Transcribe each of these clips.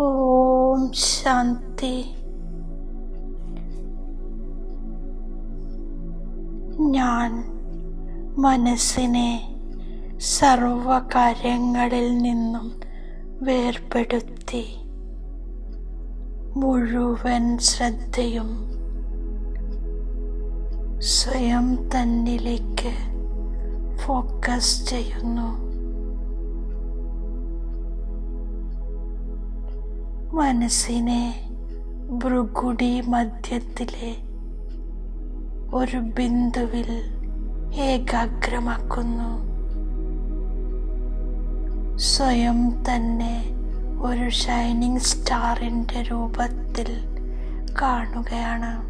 ഓം ശാന്തി. ഞാൻ മനസ്സിനെ സർവകാര്യങ്ങളിൽ നിന്നും വേർപെടുത്തി മുഴുവൻ ശ്രദ്ധയും സ്വയം തന്നിലേക്ക് ഫോക്കസ് ചെയ്യുന്നു. മനസ്സിനെ ഭൃഗുടി മധ്യത്തിലെ ഒരു ബിന്ദുവിൽ ഏകാഗ്രമാക്കുന്നു. സ്വയം തന്നെ ഒരു ഷൈനിങ് സ്റ്റാറിന്റെ രൂപത്തിൽ കാണുകയാണ്.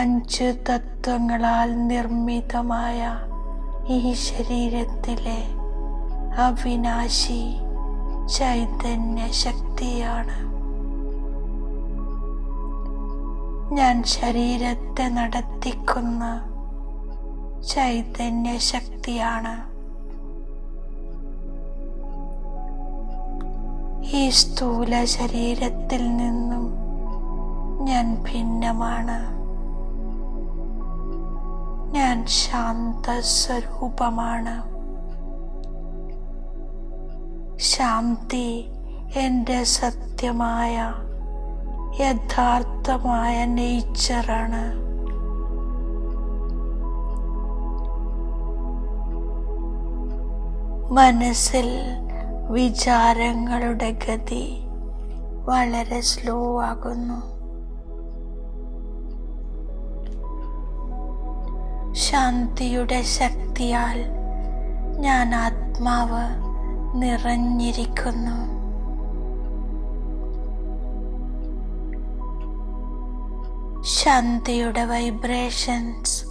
അഞ്ച് തത്വങ്ങളാൽ നിർമ്മിതമായ ഈ ശരീരത്തിലെ അവിനാശി ചൈതന്യ ശക്തിയാണ്. ഞാൻ ശരീരത്തെ നടത്തിക്കുന്ന ചൈതന്യ ശക്തിയാണ്. ഈ സ്ഥൂല ശരീരത്തിൽ നിന്നും ഞാൻ ഭിന്നമാണ്. ഞാൻ ശാന്ത ശാന്തസ്വരൂപമാണ്. ശാന്തി എന്റെ സത്യമായ യഥാർത്ഥമായ നേച്ചറാണ്. മനസ്സിൽ വിചാരങ്ങളുടെ ഗതി വളരെ സ്ലോ ആകുന്നു. ശാന്തിയുടെ ശക്തിയാൽ ഞാൻ ആത്മാവ് നിറഞ്ഞിരിക്കുന്നു. ശാന്തിയുടെ വൈബ്രേഷൻസ്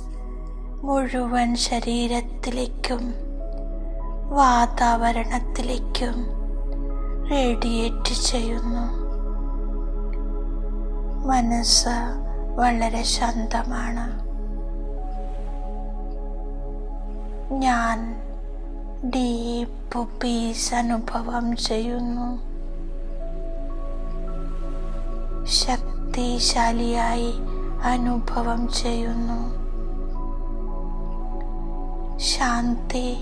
മുഴുവൻ ശരീരത്തിലേക്കും വാതാവരണത്തിലേക്കും റേഡിയേറ്റ് ചെയ്യുന്നു. മനസ്സ് വളരെ ശാന്തമാണ്. ഞാൻ ഡീപ്പ് പീസ് അനുഭവം ചെയ്യുന്നു. ശക്തിശാലിയായി അനുഭവം ചെയ്യുന്നു. ശാന്തി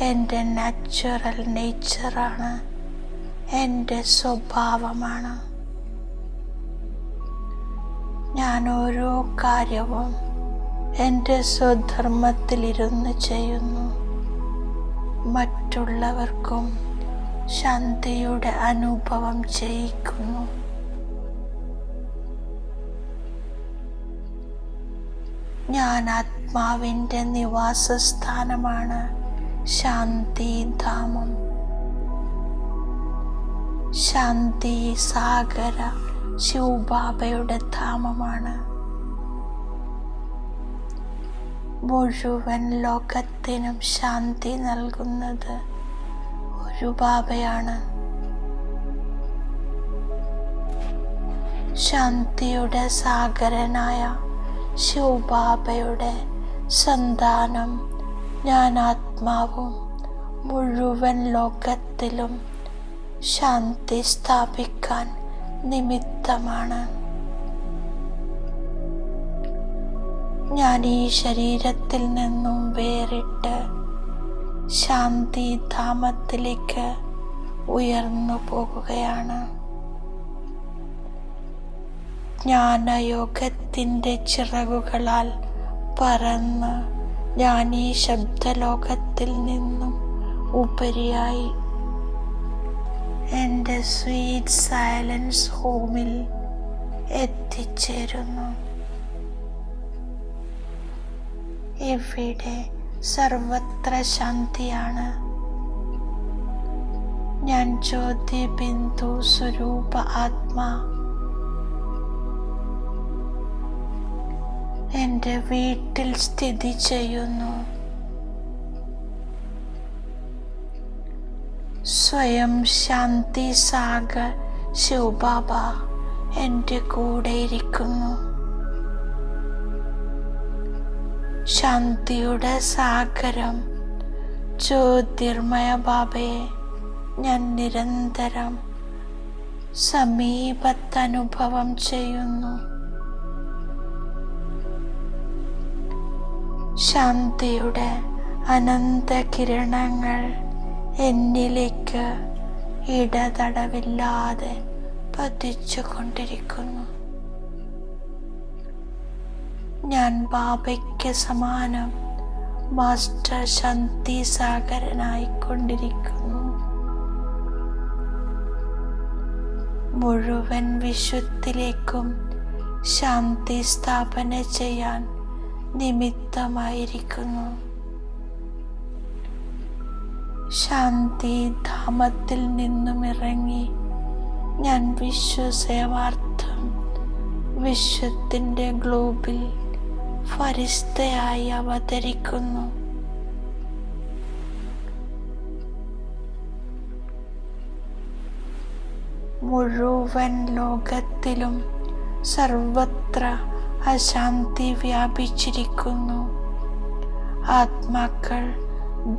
എന്റെ നാച്ചുറൽ നേച്ചറാണ് എന്റെ സ്വഭാവമാണ്. ഞാൻ ഓരോ കാര്യവും എന്റെ സ്വധർമ്മത്തിലിരുന്ന് ചെയ്യുന്നു. മറ്റുള്ളവർക്കും ശാന്തിയുടെ അനുഭവം ചെയ്യിക്കുന്നു. ഞാൻ ആത്മാവിന്റെ നിവാസസ്ഥാനമാണ് ശാന്തിധാമം ശാന്തി സാഗര ശിവബാബയുടെ ധാമമാണ്. മുഴുവൻ ലോകത്തിനും ശാന്തി നൽകുന്നത് ഒരു ബാബയാണ്. ശാന്തിയുടെ സാഗരനായ ശിവബാബയുടെ സന്താനം ഞാൻ ആത്മാവും മുഴുവൻ ലോകത്തിലും ശാന്തി സ്ഥാപിക്കാൻ നിമിത്തമാണ്. ഞാൻ ഈ ശരീരത്തിൽ നിന്നും വേറിട്ട് ശാന്തി ധാമത്തിലേക്ക് ഉയർന്നു പോകുകയാണ്. ജ്ഞാനയോഗത്തിന്റെ ചിറകുകളാൽ പറന്ന് ഞാൻ ഈ ശബ്ദലോകത്തിൽ നിന്നും ഉപരിയായി. എന്റെ സ്വീറ്റ് സൈലൻസ് ഹോമിൽ എത്തിച്ചേരുന്നു. ഇവിടെ സർവത്ര ശാന്തിയാണ്. ഞാൻ ജ്യോതി ബിന്ദു സ്വരൂപ ആത്മാ. എന്റെ വീട്ടിൽ സ്ഥിതി ചെയ്യുന്നു. സ്വയം ശാന്തി സാഗർ ശിവബാബ എന്റെ കൂടെ ഇരിക്കുന്നു. ശാന്തിയുടെ സാഗരം. ജ്യോതിർമയ ബാബയെ ഞാൻ നിരന്തരം സമീപത്തനുഭവം ചെയ്യുന്നു. ശാന്തിയുടെ അനന്ത കിരണങ്ങൾ എന്നിലേക്ക് ഇടതടവില്ലാതെ പതിച്ചു കൊണ്ടിരിക്കുന്നു ഞാൻ ബാബയ്ക്ക് സമാനം. മാസ്റ്റർ ശാന്തി സാഗരനായിക്കൊണ്ടിരിക്കുന്നു മുഴുവൻ വിശ്വത്തിലേക്കും ശാന്തി സ്ഥാപന ചെയ്യാൻ നിമിത്തമായിരിക്കുന്നു. ശാന്തി ധാമത്തിൽ നിന്നും ഇറങ്ങി ഞാൻ വിശ്വസേവാർത്ഥം വിശ്വത്തിന്റെ ഗ്ലോബിൽ ഫരിസ്തയായി അവതരിക്കുന്നു. മുഴുവൻ ലോകത്തിലും സർവത്ര അശാന്തി വ്യാപിച്ചിരിക്കുന്നു. ആത്മാക്കൾ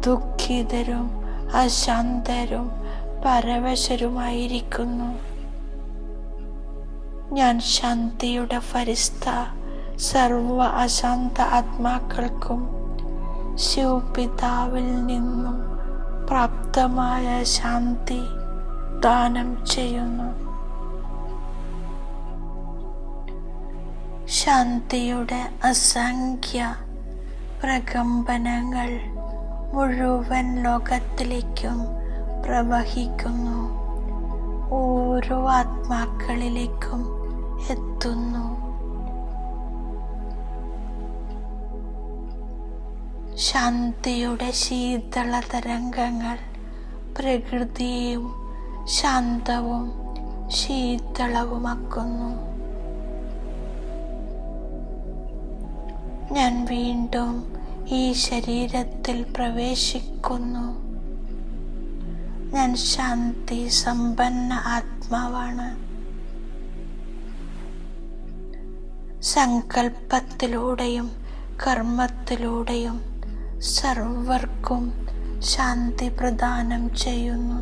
ദുഃഖിതരും അശാന്തരും പരവശരുമായിരിക്കുന്നു. ഞാൻ ശാന്തിയുടെ ഫരിസ്ത. സർവ അശാന്ത ആത്മാക്കൾക്കും ശിവപിതാവിൽ നിന്നും പ്രാപ്തമായ ശാന്തി ദാനം ചെയ്യുന്നു. ശാന്തിയുടെ അസംഖ്യ പ്രകമ്പനങ്ങൾ മുഴുവൻ ലോകത്തിലേക്കും പ്രവഹിക്കുന്നു. ഓരോ ആത്മാക്കളിലേക്കും എത്തുന്നു. ശാന്തിയുടെ ശീതള തരംഗങ്ങൾ പ്രകൃതിയും ശാന്തവും ശീതളവുമാക്കുന്നു. ഞാൻ വീണ്ടും ഈ ശരീരത്തിൽ പ്രവേശിക്കുന്നു. ഞാൻ ശാന്തി സമ്പന്ന ആത്മാവാണ്. സങ്കല്പത്തിലൂടെയും കർമ്മത്തിലൂടെയും സർവർക്കും ശാന്തി പ്രദാനം ചെയ്യുന്നു.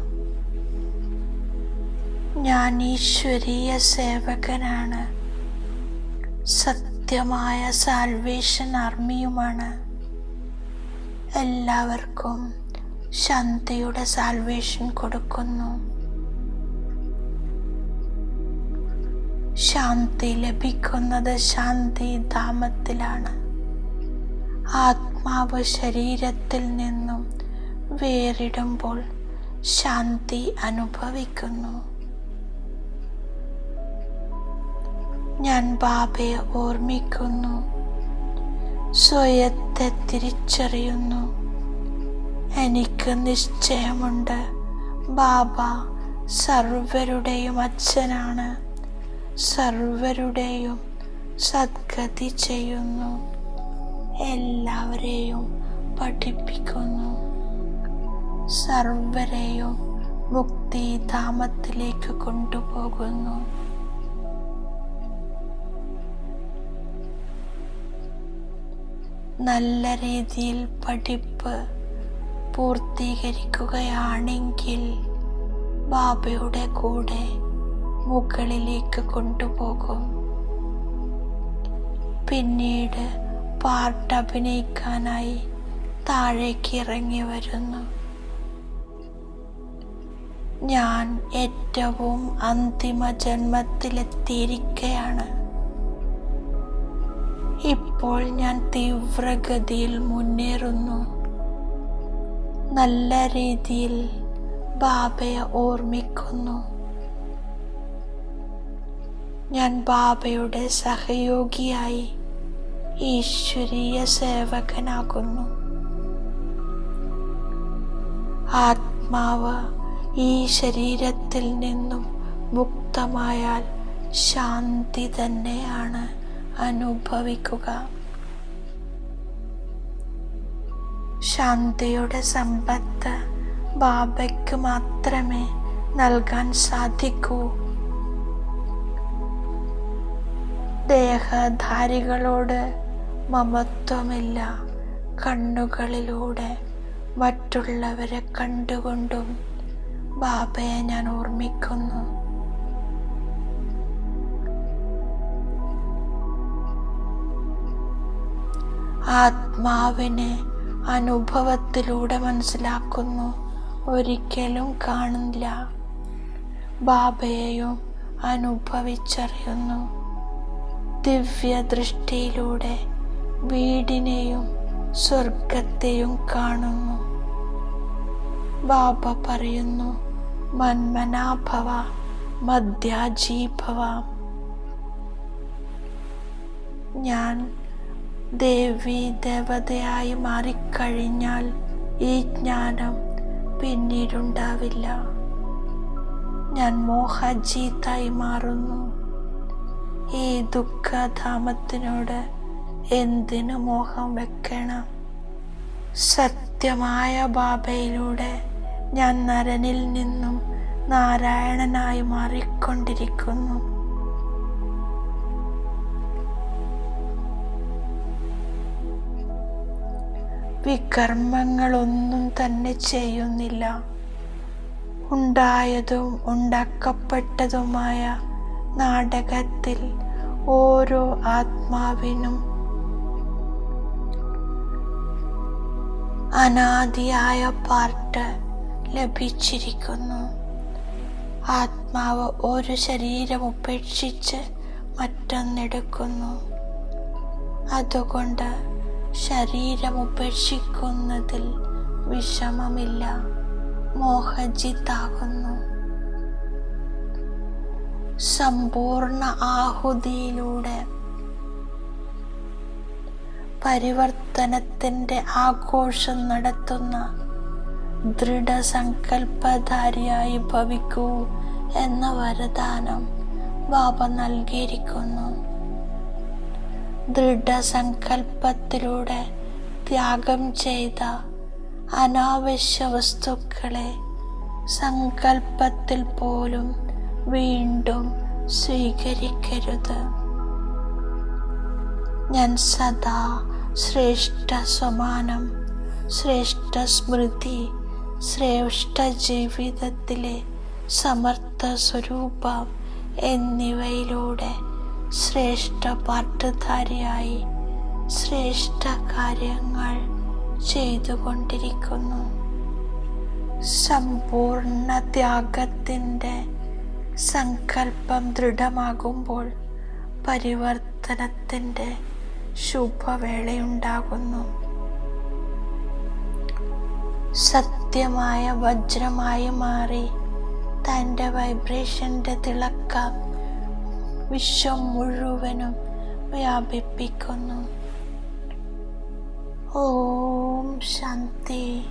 ഞാൻ ഈശ്വരീയ സേവകനാണ്. സത്യമായ സാൽവേഷൻ ആർമിയുമാണ് എല്ലാവർക്കും ശാന്തിയുടെ സാൽവേഷൻ കൊടുക്കുന്നു. ശാന്തി ലഭിക്കുന്നത് ശാന്തി ധാമത്തിലാണ്. ആത്മാവ് ശരീരത്തിൽ നിന്നും വേറിടുമ്പോൾ ശാന്തി അനുഭവിക്കുന്നു. ഞാൻ ബാബയെ ഓർമ്മിക്കുന്നു. സ്വയത്തെ തിരിച്ചറിയുന്നു. എനിക്ക് നിശ്ചയമുണ്ട്. ബാബ സർവരുടെയും അച്ഛനാണ്. സർവരുടെയും സദ്ഗതി ചെയ്യുന്നു. എല്ലാവരെയും പഠിപ്പിക്കുന്നു. സർവരെയും മുക്തിധാമത്തിലേക്ക് കൊണ്ടുപോകുന്നു. നല്ല രീതിയിൽ പഠിപ്പ് പൂർത്തീകരിക്കുകയാണെങ്കിൽ ബാബയുടെ കൂടെ മുകളിലേക്ക് കൊണ്ടുപോകും. പിന്നീട് പാർട്ട് അഭിനയിക്കാനായി താഴേക്ക് ഇറങ്ങി വരുന്നു. ഞാൻ ഏറ്റവും അന്തിമ ജന്മത്തിലെത്തിയിരിക്കുകയാണ് ഇപ്പോൾ ഞാൻ തീവ്രഗതിയിൽ മുന്നേറുന്നു. നല്ല രീതിയിൽ ബാബയെ ഓർമ്മിക്കുന്നു. ഞാൻ ബാബയുടെ സഹയോഗിയായി ഈശ്വരീയ സേവകനാകുന്നു. ആത്മാവ് ഈ ശരീരത്തിൽ നിന്നും മുക്തമായാൽ ശാന്തി തന്നെയാണ് അനുഭവിക്കുക. ശാന്തിയുടെ സമ്പത്ത് ബാബയ്ക്ക് മാത്രമേ നൽകാൻ സാധിക്കൂ. ദേഹധാരികളോട് മമത്വമില്ല. കണ്ണുകളിലൂടെ മറ്റുള്ളവരെ കണ്ടുകൊണ്ടും ബാബയെ ഞാൻ ഓർമ്മിക്കുന്നു. ആത്മാവിനെ അനുഭവത്തിലൂടെ മനസ്സിലാക്കുന്നു. ഒരിക്കലും കാണില്ല ബാബയെയും അനുഭവിച്ചറിയുന്നു. ദിവ്യദൃഷ്ടിയിലൂടെ വീടിനെയും സ്വർഗത്തെയും കാണുന്നു. ബാബ പറയുന്നു മന്മനാഭവ മധ്യാജീഭവ ഞാൻ ദേവി ദേവതയായി മാറിക്കഴിഞ്ഞാൽ ഈ ജ്ഞാനം പിന്നീടുണ്ടാവില്ല. ഞാൻ മോഹജീത്തായി മാറുന്നു. ഈ ദുഃഖധാമത്തിനോട് എന്തിനു മോഹം വെക്കണം? സത്യമായ ബാബയിലൂടെ ഞാൻ നരനിൽ നിന്നും നാരായണനായി മാറിക്കൊണ്ടിരിക്കുന്നു. വികർമ്മങ്ങളൊന്നും തന്നെ ചെയ്യുന്നില്ല. ഉണ്ടായതും ഉണ്ടാക്കപ്പെട്ടതുമായ നാടകത്തിൽ ഓരോ ആത്മാവിനും അനാദിയായ പാർട്ട് ലഭിച്ചിരിക്കുന്നു. ആത്മാവ് ഒരു ശരീരം ഉപേക്ഷിച്ച് മറ്റൊന്നെടുക്കുന്നു. അതുകൊണ്ട് ശരീരം ഉപേക്ഷിക്കുന്നതിൽ വിഷമമില്ല മോഹജിത്താകുന്നു. സമ്പൂർണ ആഹുതിയിലൂടെ പരിവർത്തനത്തിന്റെ ആഘോഷം നടത്തുന്ന ദൃഢസങ്കല്പധാരിയായി ഭവിക്കൂ എന്ന വരദാനം ബാബ നൽകിയിരിക്കുന്നു. ദൃഢസങ്കല്പത്തിലൂടെ ത്യാഗം ചെയ്ത അനാവശ്യ വസ്തുക്കളെ സങ്കല്പത്തിൽ പോലും വീണ്ടും സ്വീകരിക്കരുത്. ഞാൻ സദാ ശ്രേഷ്ഠ സമാനം ശ്രേഷ്ഠ സ്മൃതി ശ്രേഷ്ഠ ജീവിതത്തിലെ സമർത്ഥ സ്വരൂപം എന്നിവയിലൂടെ ശ്രേഷ്ഠ പാട്ടുധാരിയായി ശ്രേഷ്ഠ കാര്യങ്ങൾ ചെയ്തുകൊണ്ടിരിക്കുന്നു. സമ്പൂർണ ത്യാഗത്തിന്റെ സങ്കല്പം ദൃഢമാകുമ്പോൾ പരിവർത്തനത്തിന്റെ ശുഭവേളയുണ്ടാകുന്നു. സത്യമായ വജ്രമായി മാറി തന്റെ വൈബ്രേഷന്റെ തിളക്കം വിശ്വം മുഴുവനും വ്യാപിപ്പിക്കുന്നു. ഓം ശാന്തി.